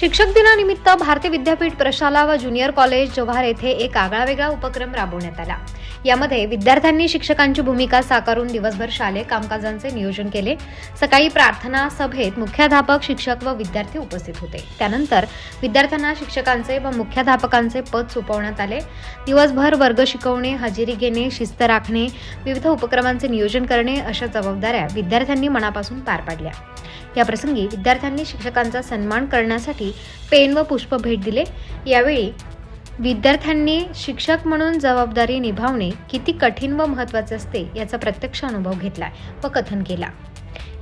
शिक्षक दिनानिमित्त भारतीय विद्यापीठ प्रशाला व ज्युनियर कॉलेज जव्हार येथे एक आगळावेगळा उपक्रम राबवण्यात आला. यामध्ये विद्यार्थ्यांनी शिक्षकांची भूमिका साकारून दिवसभर शालेय कामकाजांचे नियोजन केले. सकाळी प्रार्थना सभेत मुख्याध्यापक शिक्षक व विद्यार्थी उपस्थित होते. त्यानंतर विद्यार्थ्यांना शिक्षकांचे व मुख्याध्यापकांचे पद सोपवण्यात आले. दिवसभर वर्ग शिकवणे हजेरी घेणे शिस्त राखणे विविध उपक्रमांचे नियोजन करणे अशा जबाबदाऱ्या विद्यार्थ्यांनी मनापासून पार पाडल्या. या प्रसंगी विद्यार्थ्यांनी शिक्षकांचा सन्मान करण्यासाठी पेन व पुष्प भेट दिले. यावेळी विद्यार्थ्यांनी शिक्षक म्हणून जबाबदारी निभावणे किती कठीण व महत्त्वाचे असते याचा प्रत्यक्ष अनुभव घेतला व कथन केला.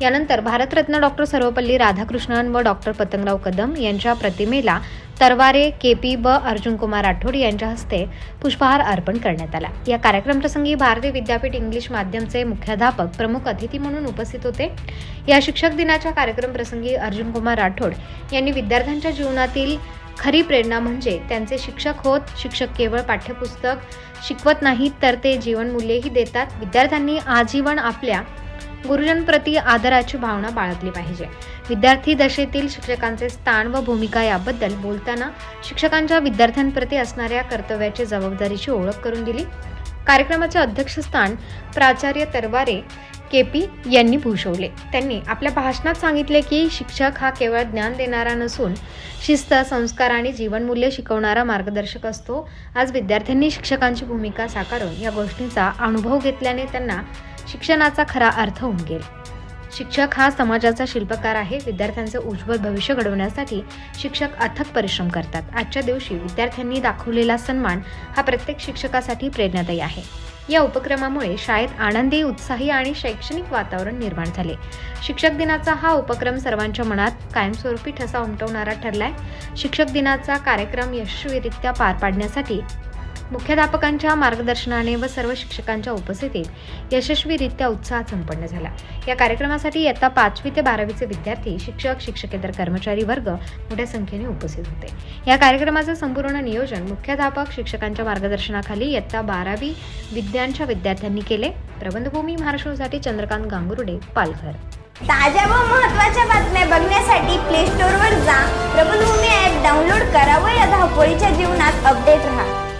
यानंतर भारतरत्न डॉक्टर सर्वपल्ली राधाकृष्णन व डॉक्टर पतंगराव कदम यांच्या प्रतिमेला तरवारे केपी व अर्जुनकुमार राठोड यांच्या हस्ते पुष्पहार अर्पण करण्यात आला. या कार्यक्रमप्रसंगी भारतीय विद्यापीठ इंग्लिश माध्यमचे मुख्याध्यापक प्रमुख अतिथी म्हणून उपस्थित होते. या शिक्षक दिनाच्या कार्यक्रमप्रसंगी अर्जुनकुमार राठोड यांनी विद्यार्थ्यांच्या जीवनातील खरी प्रेरणा म्हणजे त्यांचे शिक्षक होत शिक्षक केवळ पाठ्यपुस्तक शिकवत नाहीत तर ते जीवनमूल्येही देतात. विद्यार्थ्यांनी आजीवन आपल्या गुरुजनप्रती आदराची भावना बाळगली पाहिजे. विद्यार्थी दशेतील शिक्षकांचे स्थान व भूमिका याबद्दल बोलताना शिक्षकांच्या विद्यार्थ्यांप्रती असणाऱ्या कर्तव्याची जबाबदारीची ओळख करून दिली. कार्यक्रमाचे अध्यक्षस्थान प्राचार्य तरवारे के पी यांनी भूषवले. त्यांनी आपल्या भाषणात सांगितले की शिक्षक हा केवळ ज्ञान देणारा नसून शिस्त संस्कार आणि जीवनमूल्य शिकवणारा मार्गदर्शक असतो. आज विद्यार्थ्यांनी शिक्षकांची भूमिका साकारून या गोष्टींचा अनुभव घेतल्याने त्यांना शिक्षणाचा खरा अर्थ उमगेल. शिक्षक हा समाजाचा शिल्पकार आहे. विद्यार्थ्यांचे उज्ज्वल भविष्य घडवण्यासाठी शिक्षक अथक परिश्रम करतात. आजच्या दिवशी विद्यार्थ्यांनी दाखवलेला सन्मान हा प्रत्येक शिक्षकासाठी प्रेरणादायी आहे. या उपक्रमामुळे शाळेत आनंदी उत्साही आणि शैक्षणिक वातावरण निर्माण झाले. शिक्षक दिनाचा हा उपक्रम सर्वांच्या मनात कायमस्वरूपी ठसा उमटवणारा ठरलाय. शिक्षक दिनाचा कार्यक्रम यशस्वीरित्या पार पाडण्यासाठी मुख्याध्यापकांच्या मार्गदर्शनाने व सर्व शिक्षकांच्या उपस्थितीत यशस्वीरित्या उत्साहात संपन्न झाला. या कार्यक्रमासाठी इयत्ता पाचवी ते बारावीचे विद्यार्थी शिक्षक शिक्षकेतर कर्मचारी वर्ग मोठ्या संख्येने उपस्थित होते. या कार्यक्रमाचं संपूर्ण नियोजन मुख्याध्यापक शिक्षकांच्या मार्गदर्शनाखाली इयत्ता बारावी विद्यांच्या विद्यार्थ्यांनी केले. प्रबंधभूमी महाराष्ट्रासाठी चंद्रकांत गांगुर्डे पालघर. ताज्या व महत्त्वाच्या बातम्या बघण्यासाठी प्ले स्टोअरवर जा. प्रबंधभूमी ॲप डाउनलोड करा व या धावपळीच्या जीवनात अपडेट राहा.